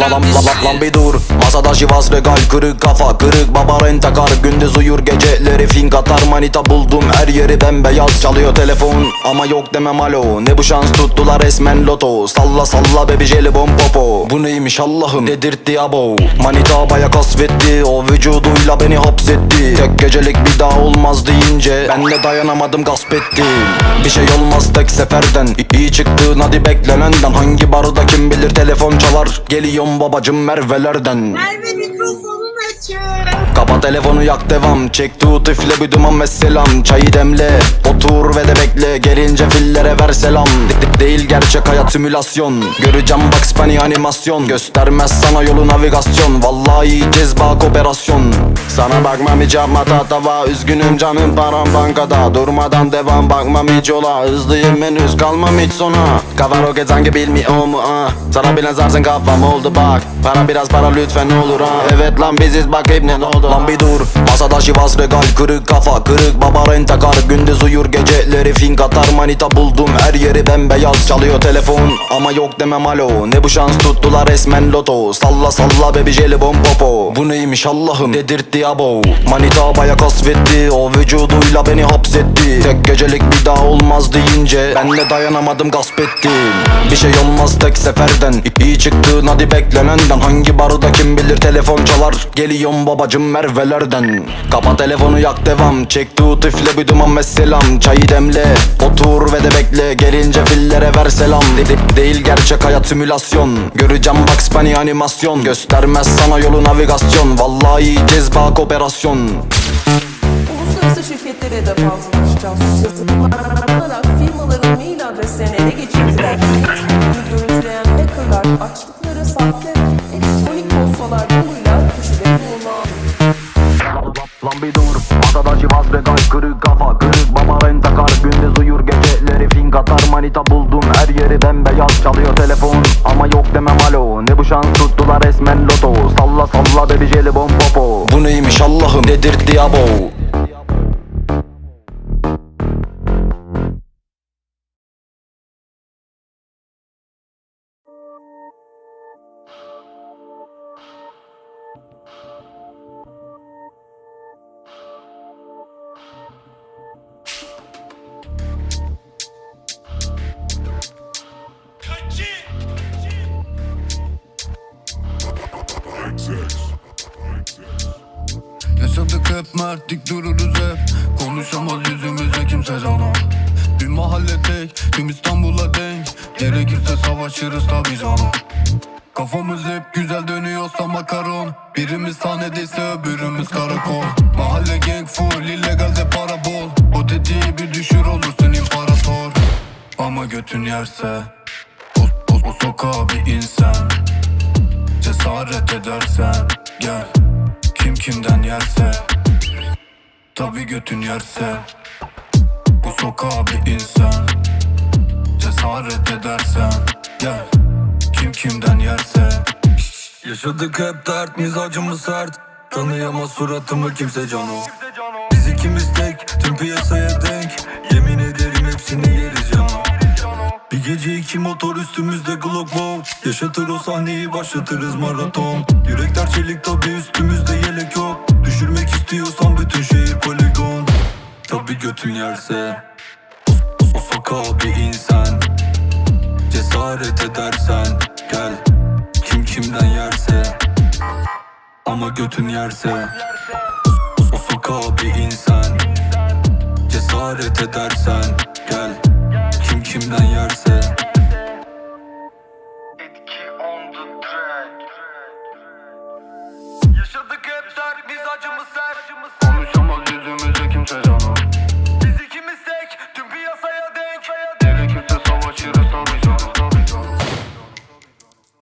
Lan, lan bir dur. Masada şivas regal kırık kafa Kırık. Baba rentakar Gündüz uyur geceleri fink atar. Manita buldum her yeri bembeyaz Çalıyor telefon. Ama yok demem alo Ne bu şans? Tuttular resmen loto. Salla salla bebi jelibon popo. Bu neymiş Allah'ım? Dedirtti abo. Manita baya kasvetti. O vücuduyla beni hapsetti. Tek gecelik bir daha olmaz deyince Ben de dayanamadım gasp ettim. Bir şey olmaz tek seferden. İyi çıktın hadi beklenenden Hangi barda kim bilir telefon çalar. Geliyorum babacım Merve'lerden. Merve mikrofonun açık. Kapa telefonu yak devam. Çek tut üfle bir duman ve selam. Çayı demle otur ve de bekle. Gelince fillere ver selam. De- de- Değil gerçek hayat simülasyon. Göreceğim Bugs Bunny animasyon. Göstermez sana yolu navigasyon. Vallahi cezbak operasyon Sana bakmam hiç yapma tatava Üzgünüm canım param bankada. Durmadan devam bakmam hiç yola. Hızlıyım henüz kalmam hiç sona. Kafa roket sanki bilmiyor mu ah? Sana bilen zaten kafam oldu bak. Para biraz para lütfen olur ha Evet lan biziz bak hep ne oldu Lan bir dur Masada şivas regal kırık kafa Kırık. Baba rentakar Gündüz uyur geceleri fink atar Manita buldum her yeri bembeyaz. Çalıyor telefon ama yok demem alo. Ne bu şans tuttular resmen loto. Salla salla bebi jelibon popo. Bu neymiş Allah'ım? Dedirtti abo. Manita baya kasvetti. O vücuduyla beni hapsetti. Tek gecelik bir daha olmaz deyince Ben de dayanamadım gasp ettim. Bir şey olmaz tek seferden. İyi çıktın hadi beklenenden Hangi barda kim bilir telefon çalar. Geliyorum babacım Merve'lerden. Kapa telefonu yak devam. Çek tut üfle bir duman ve selam. Çayı demle otur ve de bekle. Gelince fillere ver selam. De- de- Değil gerçek hayat simülasyon. Göreceğim Bugs Bunny animasyon. Göstermez sana yolu navigasyon. Vallahi cezbak operasyon. Uluslararası şirketlere de fazlalaşacağız. Firmaların mail adreslerini ele geçirdiler. Bunu görüntüleyen hackerlar açtıkları sahte elektronik postalar yoluyla kişileri bulma Lan bir dur Adada civaz regal kırık kafa Kırık baba rentakar Gündüz uyur geceleri fink atar. Manita buldum her yeri bembeyaz Çalıyor telefon. Ama yok demem alo Ne bu şans tuttular resmen loto. Salla salla bebi jelibon popo. Bu neymiş Allah'ım? Dedirtti abo hep mertlik dururuz hep. Konuşamaz yüzümüze kimse cana Bir mahalle tek tüm İstanbul'a denk. Gerekirse savaşırız tabi cana Kafamız hep güzel dönüyorsa makaron. Birimiz sahnedeyse öbürümüz karakol. Mahalle gang full illegalde para bol O dediği bir düşür olursun imparator. Ama götün yerse O, o, o sokağa bir insan Cesaret edersen gel. Kim kimden yerse Tabi götün yerse Bu sokağa bir insan Cesaret edersen Gel. Kim kimden yerse Yaşadık hep dert mizacımız sert. Tanıyamaz suratımı kimse cano. Biz ikimiz tek tüm piyasaya denk. Yemin ederim hepsini yeriz cano. Bir gece iki motor üstümüzde Glock wow Yaşatır o sahneyi başlatırız maraton. Yürekler çelik tabi üstümüzde yelek yok istiyorsan bütün şehir poligon. Tabi götün yerse. Sokağa bir insan. Cesaret edersen gel. Kim kimden yerse. Ama götün yerse. Sokağa bir insan. Cesaret edersen gel. Kim kimden yerse